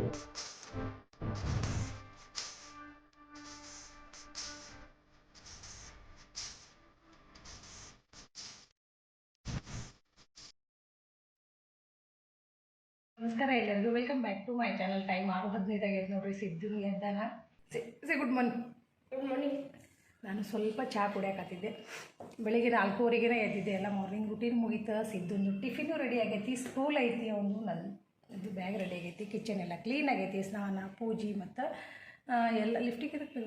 ನಮಸ್ಕಾರ ಎಲ್ಲರಿಗೂ. Welcome back to my channel time ಆರು ಹದಿನೈದಾಗೈತೆ ನೋಡ್ರಿ. ಸಿದ್ದು ಎದ್ದಾನ ಸಿ ಗುಡ್ ಮಾರ್ನಿಂಗ್ ಗುಡ್ ಮಾರ್ನಿಂಗ್ ನಾನು ಸ್ವಲ್ಪ ಚಹಾ ಕುಡಿಯಾಕತ್ತಿದ್ದೆ. ಬೆಳಿಗ್ಗೆ ನಾಲ್ಕೂವರೆಗೆ ಎದ್ದಿದ್ದೆ. ಎಲ್ಲ ಮಾರ್ನಿಂಗ್ ರುಟೀನ್ ಮುಗೀತು. ಸಿದ್ದುಂದು ಟಿಫಿನು ರೆಡಿ ಆಗೈತಿ. ಸ್ಕೂಲ್ ಐತಿ ಅವನು ನನ್ನ ಇದು ಬ್ಯಾಗ್ ರೆಡಿ ಆಗೈತಿ ಕಿಚನ್ ಎಲ್ಲ ಕ್ಲೀನ್ ಆಗೈತಿ ಸ್ನಾನ ಪೂಜೆ ಮತ್ತು ಎಲ್ಲ ಲಿಫ್ಟಿಗೆ ಇದಕ್ಕೆ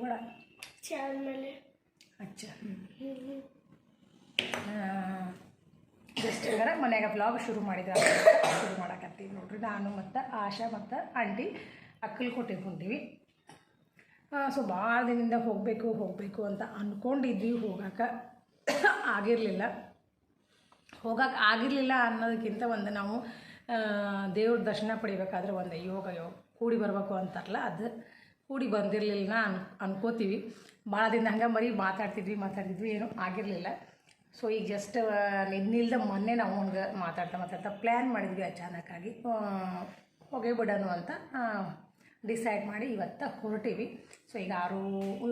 ಆದಮೇಲೆ. ಅಚ್ಚ. ಹ್ಞೂ ಅಚ್ಚ ಜಸ್ಟ್ ಹಂಗಾರೆ ಮನ್ಯಾಗ ಬ್ಲಾಗ್ ಶುರು ಮಾಡಿದ್ರೆ ಶುರು ಮಾಡಕತ್ತೀವಿ ನೋಡ್ರಿ. ನಾನು ಮತ್ತು ಆಶಾ ಮತ್ತು ಆಂಟಿ ಅಕ್ಕಲ್ಕೋಟೆಗೆ ಹೊಂಟೀವಿ. ಸೊ ಭಾಳ ದಿನದಿಂದ ಹೋಗಬೇಕು ಹೋಗಬೇಕು ಅಂತ ಅಂದ್ಕೊಂಡಿದ್ವಿ ಹೋಗಕ್ಕೆ ಆಗಿರಲಿಲ್ಲ. ಹೋಗಕ್ಕೆ ಆಗಿರಲಿಲ್ಲ ಅನ್ನೋದಕ್ಕಿಂತ ಒಂದು ನಾವು ದೇವ್ರ ದರ್ಶನ ಪಡಿಬೇಕಾದ್ರೆ ಒಂದು ಯೋಗ ಯೋಗ ಕೂಡಿ ಬರಬೇಕು ಅಂತಾರಲ್ಲ ಅದು ಕೂಡಿ ಬಂದಿರಲಿಲ್ಲ ಅನ್ ಅನ್ಕೋತೀವಿ. ಭಾಳ ದಿನ ಹಂಗೆ ಮರಿ ಮಾತಾಡ್ತಿದ್ವಿ ಮಾತಾಡ್ತಿದ್ವಿ ಏನೂ ಆಗಿರಲಿಲ್ಲ. ಸೊ ಈಗ ಜಸ್ಟ್ ನಿನ್ನಿಲ್ದ ಮೊನ್ನೆ ನಾವು ಹಂಗೆ ಮಾತಾಡ್ತಾ ಮಾತಾಡ್ತಾ ಪ್ಲ್ಯಾನ್ ಮಾಡಿದ್ವಿ ಅಚಾನಕ್ಕಾಗಿ. ಆ, ಬಿಡೋಣ ಅಂತ ಡಿಸೈಡ್ ಮಾಡಿ ಇವತ್ತು ಹೊರಟೀವಿ. ಸೊ ಈಗ ಆರು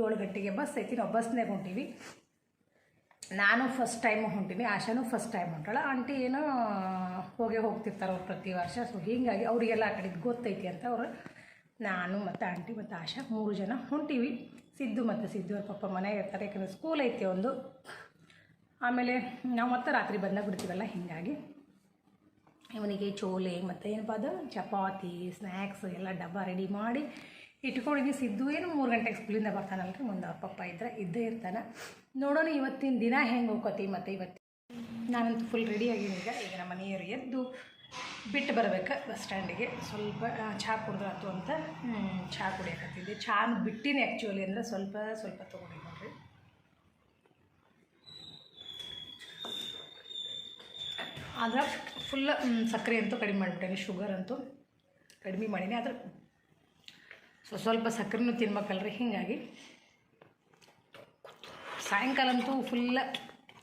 ಏಳು ಗಂಟೆಗೆ ಬಸ್ ಐತಿ ನಾವು ಬಸ್ನಾಗ ಹೊಂಟೀವಿ. ನಾನು ಫಸ್ಟ್ ಟೈಮ್ ಹೊಂಟೀನಿ, ಆಶಾನು ಫಸ್ಟ್ ಟೈಮ್ ಹೊಂಟಾಳೆ. ಆಂಟಿ ಏನೋ, ಹೋಗೇ ಹೋಗ್ತಿರ್ತಾರೆ ಅವ್ರು ಪ್ರತಿ ವರ್ಷ. ಸೊ ಹೀಗಾಗಿ ಅವರಿಗೆಲ್ಲ ಆ ಕಡೆದು ಗೊತ್ತೈತಿ ಅಂತ ಅವರು ನಾನು ಮತ್ತು ಆಂಟಿ ಮತ್ತು ಆಶಾ ಮೂರು ಜನ ಹೊಂಟೀವಿ. ಸಿದ್ದು ಮತ್ತು ಸಿದ್ದು ಅವ್ರ ಪಪ್ಪ ಮನೆಗೆ ಇರ್ತಾರೆ, ಯಾಕಂದರೆ ಸ್ಕೂಲ್ ಐತಿ ಒಂದು. ಆಮೇಲೆ ನಾವು ಮತ್ತೆ ರಾತ್ರಿ ಬಂದಾಗ ಬಿಡ್ತೀವಲ್ಲ, ಹೀಗಾಗಿ ಇವನಿಗೆ ಚೋಲೆ ಮತ್ತು ಏನಪ್ಪ ಅದು, ಚಪಾತಿ ಸ್ನ್ಯಾಕ್ಸ್ ಎಲ್ಲ ಡಬ್ಬ ರೆಡಿ ಮಾಡಿ ಇಟ್ಕೊಂಡಿದ್ದೀನಿ ಸಿದ್ದು ಏನು ಮೂರು ಗಂಟೆಗೆ ಸ್ಕೂಲಿಂದ ಬರ್ತಾನಲ್ರಿ, ಮುಂದೆ ಅವ್ರ ಪಪ್ಪ ಇದ್ದರೆ ಇದ್ದೇ ಇರ್ತಾನೆ. ನೋಡೋಣ ಇವತ್ತಿನ ದಿನ ಹೆಂಗೆ ಹೋಗ್ಕೋತೀವಿ ಮತ್ತು ಇವತ್ತು ನಾನಂತೂ ಫುಲ್ ರೆಡಿ ಈಗ. ಈಗ ನಮ್ಮ ಮನೆಯವರು ಎದ್ದು ಬಿಟ್ಟು ಬರಬೇಕು ಬಸ್ ಸ್ಟ್ಯಾಂಡಿಗೆ ಸ್ವಲ್ಪ ಚಹಾ ಕುಡಿದ್ರಾತು ಅಂತ ಚಹಾ ಕುಡಿಯಕತ್ತಿದ್ದೆ. ಚಹಾ ಬಿಟ್ಟಿನಿ ಆ್ಯಕ್ಚುಲಿ ಅಂದರೆ ಸ್ವಲ್ಪ ಸ್ವಲ್ಪ ತೊಗೊಂಡಿ ನೋಡ್ರಿ. ಆದ್ರೆ ಫುಲ್ ಸಕ್ಕರೆ ಅಂತೂ ಕಡಿಮೆ ಮಾಡಿಬಿಟ್ಟೇನೆ ಶುಗರ್ ಅಂತೂ ಕಡಿಮೆ ಮಾಡೀನಿ. ಆದ್ರೆ ಸೊ ಸ್ವಲ್ಪ ಸಕ್ಕರೆನೂ ತಿನ್ಬೇಕಲ್ರಿ, ಹೀಗಾಗಿ. ಸಾಯಂಕಾಲ ಅಂತೂ ಫುಲ್ಲ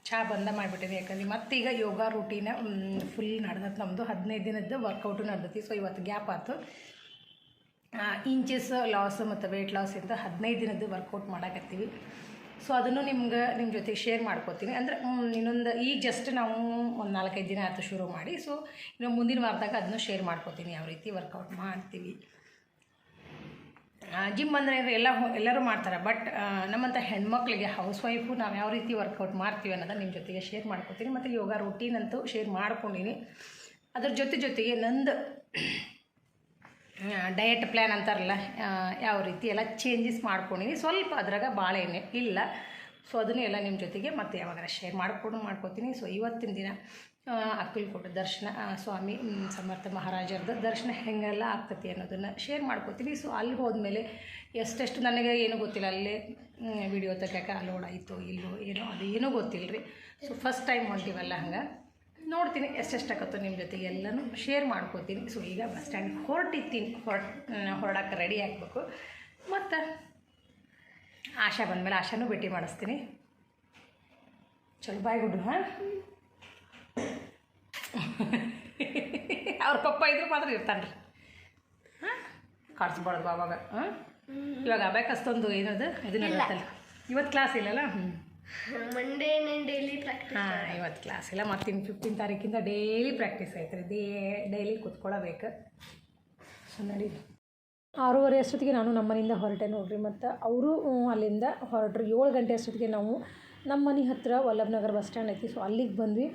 ಚಹಾ ಬಂದ ಮಾಡಿಬಿಟ್ಟಿದೆ ಯಾಕಂದ್ರೆ ಮತ್ತೀಗ ಯೋಗ ರೂಟೀನ ಫುಲ್ ನಡೆದತ್ತೆ ನಮ್ಮದು ಹದಿನೈದು ದಿನದ್ದು ವರ್ಕೌಟು ನಡೆದೈತಿ. ಸೊ ಇವತ್ತು ಗ್ಯಾಪ್ ಆಯ್ತು ಇಂಚಸ್ ಲಾಸ್ ಮತ್ತು ವೆಯ್ಟ್ ಲಾಸ್ ಇಂದ ಹದಿನೈದು ದಿನದ್ದು ವರ್ಕೌಟ್ ಮಾಡಕತ್ತೀವಿ. ಸೊ ಅದನ್ನು ನಿಮ್ಗೆ ನಿಮ್ಮ ಜೊತೆಗೆ ಶೇರ್ ಮಾಡ್ಕೋತೀನಿ. ಅಂದರೆ ಇನ್ನೊಂದು ಈಗ ಜಸ್ಟ್ ನಾವು ಒಂದು ನಾಲ್ಕೈದು ದಿನ ಆಯಿತು ಶುರು ಮಾಡಿ. ಸೊ ಇನ್ನು ಮುಂದಿನ ವಾರದಾಗ ಅದನ್ನು ಶೇರ್ ಮಾಡ್ಕೋತೀನಿ. ಯಾವ ರೀತಿ ವರ್ಕೌಟ್ ಮಾಡ್ತೀವಿ. ಜಿಮ್ ಅಂದರೆ ಎಲ್ಲ ಎಲ್ಲರೂ ಮಾಡ್ತಾರೆ. ಬಟ್ ನಮ್ಮಂಥ ಹೆಣ್ಮಕ್ಳಿಗೆ ಹೌಸ್ ವೈಫು ನಾವು ಯಾವ ರೀತಿ ವರ್ಕೌಟ್ ಮಾಡ್ತೀವಿ ಅನ್ನೋದನ್ನ ನಿಮ್ಮ ಜೊತೆಗೆ ಶೇರ್ ಮಾಡ್ಕೊತೀನಿ. ಮತ್ತು ಯೋಗ ರೂಟೀನ್ ಅಂತೂ ಶೇರ್ ಮಾಡ್ಕೊಂಡಿನಿ. ಅದ್ರ ಜೊತೆ ಜೊತೆಗೆ ನಂದು ಡಯಟ್ ಪ್ಲ್ಯಾನ್ ಅಂತಾರಲ್ಲ ಯಾವ ರೀತಿ ಎಲ್ಲ ಚೇಂಜಸ್ ಮಾಡ್ಕೊಂಡಿನಿ. ಸ್ವಲ್ಪ ಅದ್ರಾಗ ಭಾಳ ಏನೇ ಇಲ್ಲ. ಸೊ ಅದನ್ನೇ ಎಲ್ಲ ನಿಮ್ಮ ಜೊತೆಗೆ ಮತ್ತೆ ಯಾವಾಗಾರ ಶೇರ್ ಮಾಡಿಕೊಂಡು ಮಾಡ್ಕೋತೀನಿ. ಸೊ ಇವತ್ತಿನ ದಿನ ಅಕ್ಕಲ್ಕೋಟೆ ದರ್ಶನ ಸ್ವಾಮಿ ಸಮರ್ಥ ಮಹಾರಾಜರದ್ದು ದರ್ಶನ ಹೆಂಗೆಲ್ಲ ಆಗ್ತತಿ ಅನ್ನೋದನ್ನು ಶೇರ್ ಮಾಡ್ಕೋತೀನಿ ಸೊ ಅಲ್ಲಿ ಹೋದ್ಮೇಲೆ ಎಷ್ಟೆಷ್ಟು ನನಗೆ ಏನೂ ಗೊತ್ತಿಲ್ಲ, ಅಲ್ಲೇ ವಿಡಿಯೋ ತೆಗ್ಯಾಕ ಅಲೋಡ್ ಆಯಿತು ಇಲ್ಲೋ, ಏನೋ, ಅದು ಏನೂ ಗೊತ್ತಿಲ್ಲ ರೀ ಸೊ ಫಸ್ಟ್ ಟೈಮ್ ಹೊಂಟೀವಲ್ಲ ಹಂಗೆ. ನೋಡ್ತೀನಿ ಎಷ್ಟೆಷ್ಟು ಆಕತ್ತೋ ನಿಮ್ಮ ಜೊತೆಗೆ ಎಲ್ಲನೂ ಶೇರ್ ಮಾಡ್ಕೋತೀನಿ. ಸೊ ಈಗ ಬಸ್ ಸ್ಟ್ಯಾಂಡ್ ಹೊರಟಿತ್ತೀನಿ ಹೊರ ಹೊರಡಕ್ಕೆ ರೆಡಿ ಆಗಬೇಕು. ಮತ್ತು ಆಶಾ ಬಂದಮೇಲೆ ಆಶಾನೂ ಭೇಟಿ ಮಾಡಿಸ್ತೀನಿ. ಚಲೋ ಬಾಯ್ ಗುಡ್ಡು ಹಾಂ? ಅವ್ರ ಪಪ್ಪ ಇದ್ರು ಮಾತ್ರ ಇರ್ತಾನೆ ರೀ ಹಾಂ? ಕಾಡ್ಸ್ಬಾರ್ದು ಅವಾಗ. ಹಾಂ? ಇವಾಗ ಅಬೇಕಷ್ಟೊಂದು ಏನದು? ಇದನ್ನ ಇರುತ್ತಲ್ಲ ಇವತ್ತು ಕ್ಲಾಸ್ ಇಲ್ಲಲ್ಲ? ಹ್ಞೂ ಮಂಡೇ ನಾನು ಡೈಲಿ ಪ್ರಾಕ್ಟೀಸ್ ಹಾಂ ಇವತ್ತು ಕ್ಲಾಸ್ ಇಲ್ಲ. ಮತ್ತಿನ್ನು ಫಿಫ್ಟೀನ್ ತಾರೀಕಿಂದ ಡೈಲಿ ಪ್ರಾಕ್ಟೀಸ್ ಐತ್ರಿ. ಡೇ ಡೈಲಿ ಕೂತ್ಕೊಳ್ಳಬೇಕು ಸೊ ನಡಿ. ಆರೂವರೆ ಅಷ್ಟೊತ್ತಿಗೆ ನಾನು ನಮ್ಮನಿಂದ ಹೊರಟೆ ನೋಡ್ರಿ. ಮತ್ತು ಅವರು ಅಲ್ಲಿಂದ ಹೊರಟ್ರು. ಏಳು ಗಂಟೆ ಅಷ್ಟೊತ್ತಿಗೆ ನಾವು ನಮ್ಮ ಮನೆ ಹತ್ತಿರ ವಲ್ಲಭನಗರ ಬಸ್ ಸ್ಟ್ಯಾಂಡ್ ಐತಿ. ಸೊ ಅಲ್ಲಿಗೆ ಬಂದ್ವಿ.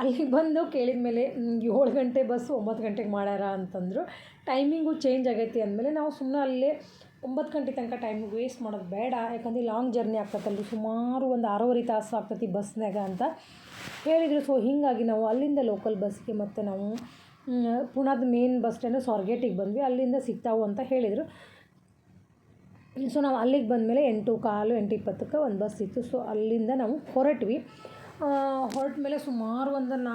ಅಲ್ಲಿಗೆ ಬಂದು ಕೇಳಿದ ಮೇಲೆ ಏಳು ಗಂಟೆ ಬಸ್ ಒಂಬತ್ತು ಗಂಟೆಗೆ ಮಾಡ್ಯಾರ ಅಂತಂದರು. ಟೈಮಿಂಗು ಚೇಂಜ್ ಆಗೈತಿ ಅಂದಮೇಲೆ ನಾವು ಸುಮ್ಮನೆ ಅಲ್ಲೇ ಒಂಬತ್ತು ಗಂಟೆ ತನಕ ಟೈಮ್ ವೇಸ್ಟ್ ಮಾಡೋದು ಬೇಡ. ಯಾಕಂದ್ರೆ ಲಾಂಗ್ ಜರ್ನಿ ಆಗ್ತೈತಲ್ರಿ. ಸುಮಾರು ಒಂದು ಆರೂವರೆ ತಾಸು ಆಗ್ತೈತಿ ಬಸ್ನಾಗ ಅಂತ ಹೇಳಿದರು. ಸೊ ಹೀಗಾಗಿ ನಾವು ಅಲ್ಲಿಂದ ಲೋಕಲ್ ಬಸ್ಗೆ ಮತ್ತು ನಾವು ಪುಣಾದ ಮೇನ್ ಬಸ್ ಸ್ಟ್ಯಾಂಡ್ ಸ್ವಾರ್ಗೇಟಿಗೆ ಬಂದ್ವಿ. ಅಲ್ಲಿಂದ ಸಿಗ್ತಾವು ಅಂತ ಹೇಳಿದರು. ಸೊ ನಾವು ಅಲ್ಲಿಗೆ ಬಂದಮೇಲೆ ಎಂಟು ಕಾಲು, ಎಂಟು ಇಪ್ಪತ್ತಕ್ಕೆ ಒಂದು ಬಸ್ ಇತ್ತು. ಸೊ ಅಲ್ಲಿಂದ ನಾವು ಹೊರಟ್ವಿ. ಹೊರಟ ಮೇಲೆ ಸುಮಾರು ಒಂದು ನಾ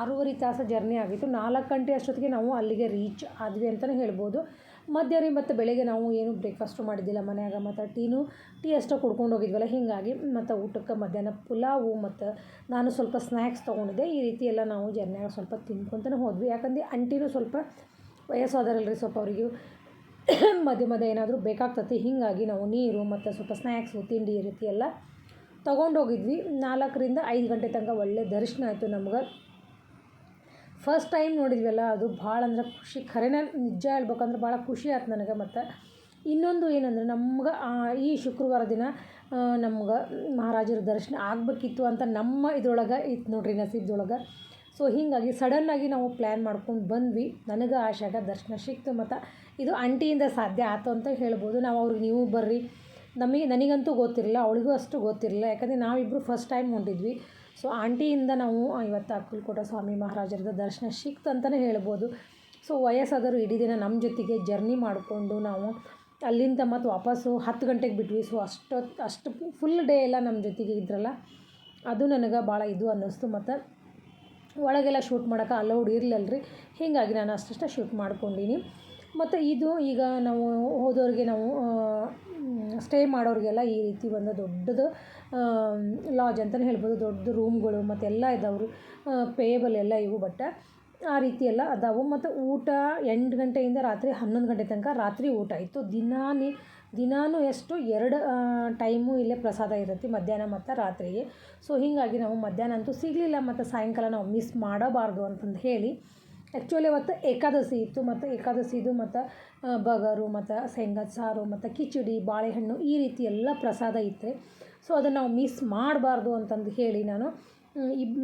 ಆರೂವರೆ ತಾಸು ಜರ್ನಿ ಆಗಿತ್ತು. ನಾಲ್ಕು ಗಂಟೆ ಅಷ್ಟೊತ್ತಿಗೆ ನಾವು ಅಲ್ಲಿಗೆ ರೀಚ್ ಆದ್ವಿ ಅಂತಲೇ ಹೇಳ್ಬೋದು. ಮಧ್ಯಾಹ್ನ ಮತ್ತು ಬೆಳಗ್ಗೆ ನಾವು ಏನು ಬ್ರೇಕ್ಫಾಸ್ಟು ಮಾಡಿದ್ದಿಲ್ಲ ಮನ್ಯಾಗ ಮತ್ತು ಟೀನು, ಟೀ ಅಷ್ಟೇ ಕುಡ್ಕೊಂಡು ಹೋಗಿದ್ವಲ್ಲ, ಹೀಗಾಗಿ ಮತ್ತು ಊಟಕ್ಕೆ ಮಧ್ಯಾಹ್ನ ಪುಲಾವು ಮತ್ತು ನಾನು ಸ್ವಲ್ಪ ಸ್ನ್ಯಾಕ್ಸ್ ತೊಗೊಂಡಿದ್ದೆ. ಈ ರೀತಿ ಎಲ್ಲ ನಾವು ಜರ್ನಿಯಾಗ ಸ್ವಲ್ಪ ತಿನ್ಕೊತನೇ ಹೋದ್ವಿ. ಯಾಕಂದ್ರೆ ಅಂಟಿನೂ ಸ್ವಲ್ಪ ವಯಸ್ಸಾದರಲ್ರಿ ಸ್ವಲ್ಪ ಅವರಿಗೆ ಮಧ್ಯೆ ಮಧ್ಯೆ ಏನಾದರೂ ಬೇಕಾಗ್ತತಿ, ಹೀಗಾಗಿ ನಾವು ನೀರು ಮತ್ತು ಸ್ವಲ್ಪ ಸ್ನ್ಯಾಕ್ಸು ತಿಂಡಿ ಈ ರೀತಿ ಎಲ್ಲ ತೊಗೊಂಡೋಗಿದ್ವಿ. ನಾಲ್ಕರಿಂದ ಐದು ಗಂಟೆ ತನಕ ಒಳ್ಳೆ ದರ್ಶನ ಆಯಿತು ನಮ್ಗೆ. ಫಸ್ಟ್ ಟೈಮ್ ನೋಡಿದ್ವಲ್ಲ, ಅದು ಭಾಳ ಅಂದ್ರೆ ಖುಷಿ. ಖರೇನ ನಿಜ ಹೇಳ್ಬೇಕಂದ್ರೆ ಭಾಳ ಖುಷಿ ಆಯ್ತು ನನಗೆ ಮತ್ತು. ಇನ್ನೊಂದು ಏನಂದ್ರೆ ನಮ್ಗೆ ಈ ಶುಕ್ರವಾರ ದಿನ ನಮ್ಗೆ ಮಹಾರಾಜರ ದರ್ಶನ ಆಗಬೇಕಿತ್ತು ಅಂತ ನಮ್ಮ ಇದ್ರೊಳಗೆ ಇತ್ತು ನೋಡ್ರಿ, ನಸೀಬ್ದೊಳಗೆ. ಸೊ ಹೀಗಾಗಿ ಸಡನ್ನಾಗಿ ನಾವು ಪ್ಲ್ಯಾನ್ ಮಾಡ್ಕೊಂಡು ಬಂದ್ವಿ. ನನಗೆ ಆಶಾಗ ದರ್ಶನ ಸಿಕ್ತು. ಮತ್ತು ಇದು ಆಂಟಿಯಿಂದ ಸಾಧ್ಯ ಆಯ್ತು ಅಂತ ಹೇಳ್ಬೋದು. ನಾವು ಅವ್ರಿಗೆ ನೀವು ಬರ್ರಿ. ನಮಗೆ, ನನಗಂತೂ ಗೊತ್ತಿರಲಿಲ್ಲ, ಅವಳಿಗೂ ಅಷ್ಟು ಗೊತ್ತಿರಲಿಲ್ಲ. ಯಾಕಂದರೆ ನಾವಿಬ್ಬರು ಫಸ್ಟ್ ಟೈಮ್ ಹೊಂಟಿದ್ವಿ. ಸೊ ಆಂಟಿಯಿಂದ ನಾವು ಇವತ್ತು ಅಕ್ಕಲ್ಕೋಟ ಸ್ವಾಮಿ ಮಹಾರಾಜರದ ದರ್ಶನ ಸಿಕ್ತು ಅಂತಲೇ ಹೇಳ್ಬೋದು. ಸೊ ವಯಸ್ಸಾದವರು ಇಡೀ ದಿನ ನಮ್ಮ ಜೊತೆಗೆ ಜರ್ನಿ ಮಾಡಿಕೊಂಡು ನಾವು ಅಲ್ಲಿಂದ ಮತ್ತು ವಾಪಸ್ಸು ಹತ್ತು ಗಂಟೆಗೆ ಬಿಟ್ವಿ. ಸೊ ಅಷ್ಟೊತ್ತು ಅಷ್ಟು ಫುಲ್ ಡೇ ಎಲ್ಲ ನಮ್ಮ ಜೊತೆಗೆ ಇದ್ರಲ್ಲ. ಅದು ನನಗೆ ಭಾಳ ಇದು ಅನ್ನಿಸ್ತು. ಮತ್ತು ಒಳಗೆಲ್ಲ ಶೂಟ್ ಮಾಡೋಕೆ ಅಲೌಡ್ ಇರಲಿಲ್ಲರಿ ಹೀಗಾಗಿ ನಾನು ಅಷ್ಟಷ್ಟು ಶೂಟ್ ಮಾಡ್ಕೊಂಡೀನಿ. ಮತ್ತು ಇದು ಈಗ ನಾವು ಹೋದವ್ರಿಗೆ ನಾವು ಸ್ಟೇ ಮಾಡೋರಿಗೆಲ್ಲ ಈ ರೀತಿ ಒಂದು ದೊಡ್ಡದು ಲಾಜ್ ಅಂತಲೇ ಹೇಳ್ಬೋದು. ದೊಡ್ಡ ರೂಮ್ಗಳು ಮತ್ತು ಎಲ್ಲ ಇದಾವ್ರಿ. ಪೇಯಬಲ್ ಎಲ್ಲ ಇವು ಬಟ್ ಆ ರೀತಿ ಎಲ್ಲ ಅದಾವು. ಮತ್ತು ಊಟ ಎಂಟು ಗಂಟೆಯಿಂದ ರಾತ್ರಿ ಹನ್ನೊಂದು ಗಂಟೆ ತನಕ ರಾತ್ರಿ ಊಟ ಇತ್ತು. ದಿನಾನಿ ದಿನಾನು ಎಷ್ಟು ಎರಡು ಟೈಮು ಇಲ್ಲೇ ಪ್ರಸಾದ ಇರುತ್ತೆ ಮಧ್ಯಾಹ್ನ ಮತ್ತು ರಾತ್ರಿಗೆ. ಸೊ ಹೀಗಾಗಿ ನಾವು ಮಧ್ಯಾಹ್ನ ಅಂತೂ ಸಿಗಲಿಲ್ಲ ಮತ್ತು ಸಾಯಂಕಾಲ ನಾವು ಮಿಸ್ ಮಾಡಬಾರ್ದು ಅಂತಂದು ಹೇಳಿ. ಆ್ಯಕ್ಚುಲಿ ಅವತ್ತು ಏಕಾದಶಿ ಇತ್ತು ಮತ್ತು ಏಕಾದಶಿದು ಮತ್ತು ಬಗರು ಮತ್ತು ಶೇಂಗದ ಸಾರು ಮತ್ತು ಕಿಚಡಿ, ಬಾಳೆಹಣ್ಣು ಈ ರೀತಿ ಎಲ್ಲ ಪ್ರಸಾದ ಇತ್ತು. ಸೊ ಅದನ್ನು ನಾವು ಮಿಸ್ ಮಾಡಬಾರ್ದು ಅಂತಂದು ಹೇಳಿ ನಾನು. ಇಬ್,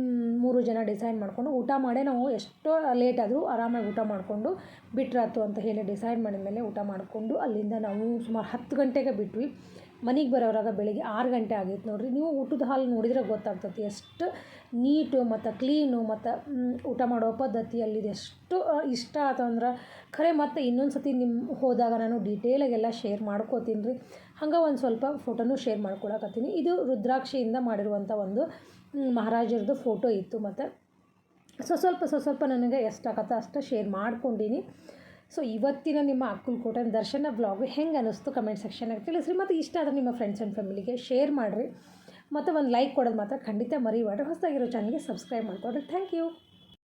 ಮೂರು ಜನ ಡಿಸೈಡ್ ಮಾಡಿಕೊಂಡು ಊಟ ಮಾಡೇ ನಾವು ಎಷ್ಟೋ ಲೇಟ್ ಆದರೂ ಆರಾಮಾಗಿ ಊಟ ಮಾಡಿಕೊಂಡು ಬಿಟ್ರಾಯ್ತು ಅಂತ ಹೇಳಿ ಡಿಸೈಡ್ ಮಾಡಿದ ಮೇಲೆ ಊಟ ಮಾಡಿಕೊಂಡು ಅಲ್ಲಿಂದ ನಾವು ಸುಮಾರು ಹತ್ತು ಗಂಟೆಗೆ ಬಿಟ್ವಿ. ಮನೆಗೆ ಬರೋರಾಗ ಬೆಳಿಗ್ಗೆ ಆರು ಗಂಟೆ ಆಗಿತ್ತು ನೋಡಿರಿ. ನೀವು ಊಟದ ಹಾಲು ನೋಡಿದರೆ ಗೊತ್ತಾಗ್ತೈತಿ ಎಷ್ಟು ನೀಟು ಮತ್ತು ಕ್ಲೀನು ಮತ್ತು ಊಟ ಮಾಡೋ ಪದ್ಧತಿ ಅಲ್ಲಿದೆ ಎಷ್ಟು ಇಷ್ಟ ಆತಂದ್ರೆ ಖರೆ ಮತ್ತು ಇನ್ನೊಂದು ಸತಿ ನಿಮ್ಮ ಹೋದಾಗ ನಾನು ಡೀಟೇಲಾಗೆಲ್ಲ ಶೇರ್ ಮಾಡ್ಕೋತೀನಿ ರೀ. ಹಂಗೆ ಒಂದು ಸ್ವಲ್ಪ ಫೋಟೋನು ಶೇರ್ ಮಾಡ್ಕೊಳಕತ್ತೀನಿ. ಇದು ರುದ್ರಾಕ್ಷಿಯಿಂದ ಮಾಡಿರುವಂಥ ಒಂದು ಮಹಾರಾಜರದ್ದು ಫೋಟೋ ಇತ್ತು ಮತ್ತು. ಸೊ ಸ್ವಲ್ಪ ಸೊ, ಸ್ವಲ್ಪ ನನಗೆ ಎಷ್ಟಾಗತ್ತೆ ಅಷ್ಟು ಶೇರ್ ಮಾಡ್ಕೊಂಡೀನಿ. ಸೊ ಇವತ್ತಿನ ನಿಮ್ಮ ಅಕ್ಕಲ್ಕೋಟನ ದರ್ಶನ ಬ್ಲಾಗು ಹೆಂಗೆ ಅನ್ನಿಸ್ತು ಕಮೆಂಟ್ ಸೆಕ್ಷನಾಗ ತಿಳಿಸ್ರಿ ಮತ್ತು ಇಷ್ಟ ಆದರೆ ನಿಮ್ಮ ಫ್ರೆಂಡ್ಸ್ ಆ್ಯಂಡ್ ಫ್ಯಾಮಿಲಿಗೆ ಶೇರ್ ಮಾಡಿರಿ. ಮತ್ತು ಒಂದು ಲೈಕ್ ಕೊಡೋದು ಮಾತ್ರ ಖಂಡಿತ ಮರಿಬೇಡ್ರಿ ಹೊಸದಾಗಿರೋ ಚಾನಲ್ಗೆ ಸಬ್ಸ್ಕ್ರೈಬ್ ಮಾಡಿಕೊಡ್ರಿ ಥ್ಯಾಂಕ್ ಯು